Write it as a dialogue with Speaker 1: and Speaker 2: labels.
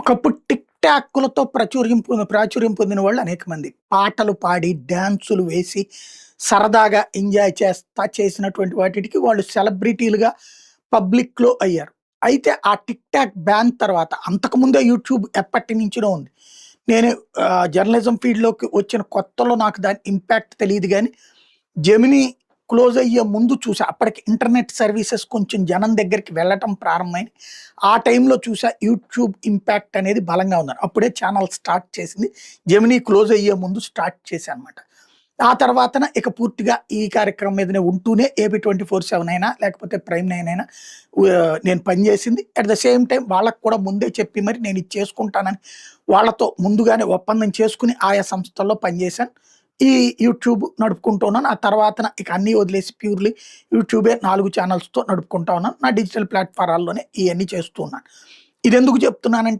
Speaker 1: ఒకప్పుడు టిక్ టాక్లతో ప్రాచుర్యం ప్రాచుర్యం పొందిన వాళ్ళు అనేక మంది. పాటలు పాడి డ్యాన్సులు వేసి సరదాగా ఎంజాయ్ చేస్తా చేసినటువంటి వాటికి వాళ్ళు సెలబ్రిటీలుగా పబ్లిక్లో అయ్యారు. అయితే ఆ టిక్ టాక్ బ్యాన్ తర్వాత అంతకుముందే యూట్యూబ్ ఎప్పటి నుంచినో ఉంది. నేను జర్నలిజం ఫీల్డ్లోకి వచ్చిన కొత్తలో నాకు దాని ఇంపాక్ట్ తెలియదు కానీ జెమినీ క్లోజ్ అయ్యే ముందు చూసా. అప్పటికి ఇంటర్నెట్ సర్వీసెస్ కొంచెం జనం దగ్గరికి వెళ్ళటం ప్రారంభమైంది. ఆ టైంలో చూసా యూట్యూబ్ ఇంపాక్ట్ అనేది బలంగా ఉన్నారు అప్పుడే ఛానల్ స్టార్ట్ చేసింది. జెమిని క్లోజ్ అయ్యే ముందు స్టార్ట్ చేశాను అనమాట ఆ తర్వాతన ఇక పూర్తిగా ఈ కార్యక్రమం మీదనే ఉంటూనే ఏబీ ట్వంటీ ఫోర్ సెవెన్ అయినా లేకపోతే ప్రైమ్ నైన్ అయినా నేను పనిచేసింది అట్ ద సేమ్ టైం వాళ్ళకు కూడా ముందే చెప్పి మరి నేను ఇది చేసుకుంటానని వాళ్ళతో ముందుగానే ఒప్పందం చేసుకుని ఆయా సంస్థల్లో పనిచేశాను. ఈ యూట్యూబ్ నడుపుకుంటూ ఉన్నాను. ఆ తర్వాత ఇక అన్నీ వదిలేసి ప్యూర్లీ యూట్యూబే నాలుగు ఛానల్స్తో నడుపుకుంటా ఉన్నాను. నా డిజిటల్ ప్లాట్ఫారాల్లోనే ఇవన్నీ చేస్తూ ఉన్నాను. ఇది ఎందుకు చెప్తున్నానంటే